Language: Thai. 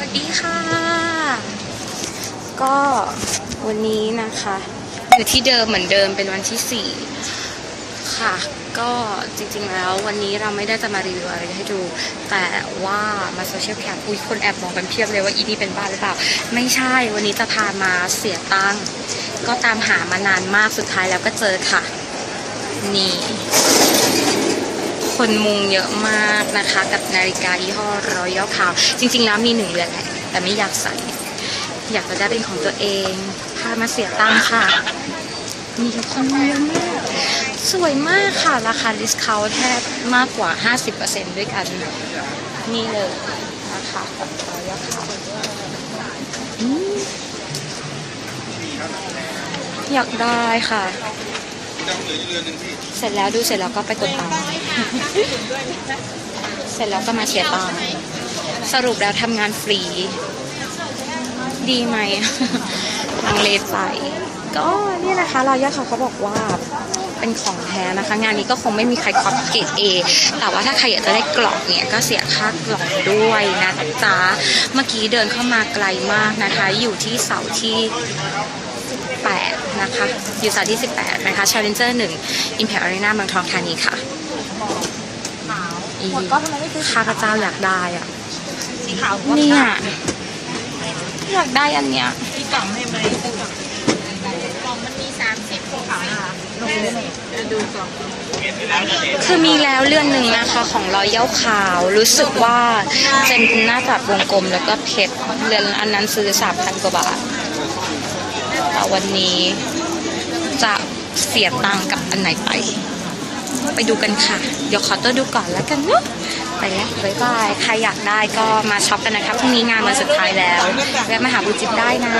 วัสดีค่ะ ก็วันนี้นะคะ อยู่ที่เดิมเหมือนเดิมเป็นวันที่สี่ค่ะ ก็จริงๆแล้ววันนี้เราไม่ได้จะมารีวิวอะไรให้ดู แต่ว่ามาโซเชียลแคมอุ้ยคนแอบมองกันเพียบเลยว่าอีนี่เป็นบ้าหรือเปล่า ไม่ใช่วันนี้จะพามาเสียตังค์ก็ตามหามานานมากสุดท้ายแล้วก็เจอค่ะ นี่ คนมุงเยอะมากนะคะ กับนาฬิกายี่ห้อรอยัลพาวจริง ๆ แล้วมีหนึ่งเรือนแหละแต่ไม่อยากใส่อยากจะได้เป็นของตัวเองพามาเสียตังค่ะ มีคนมุงเยอะมากสวยมากค่ะ ราคาดิสคาวแทบมากกว่า 50%ด้วยกัน นี่เลยนะคะกับรอยัลพาวอยากได้ค่ะ เสร็จแล้วดูเสร็จแล้วก็ไปกดตังค์ เสร็จแล้วก็มาเสียตังค์สรุปแล้วทำงานฟรี ดีไหมลังเลใจก็เนี่ยนะคะรอยย่าเขาเขาบอกว่าเป็นของแท้นะคะ งานนี้ก็คงไม่มีใครคอปเกรดเอแต่ว่าถ้าใครอยากจะได้กล่องเนี่ยก็เสียค่ากล่องด้วยนะจ๊ะเมื่อกี้เดินเข้ามาไกลมากนะคะ อยู่ที่เสาที่ 8 นะคะ อยู่เสาที่ 18 นะคะ Challenger 1 Impact Arena เมืองทองธานีค่ะ อีข้าพเจ้าอยากได้อะสีขาวเนี่ยอยากได้อันเนี้ยมีกล่องให้ไหมกล่องมันมีสามสิบสีขาวนะคะลงเลยจะดูกล่องคือมีแล้วเรื่องหนึ่งนะคะของรอยเย้าขาวรู้สึกว่าเป็นหน้าปัดวงกลมแล้วก็เพชรเรือนอันนั้นซื้อสามพันกว่าบาทแต่วันนี้จะเสียตังค์กับอันไหนไป ไปดูกันค่ะ เดี๋ยวขอตัวดูก่อนแล้วกันเนาะไปแล้วบายบายใครอยากได้ก็มาช็อปกันนะครับพรุ่งนี้งานมาสุดท้ายแล้วแวะมาหาบูจิบได้นะ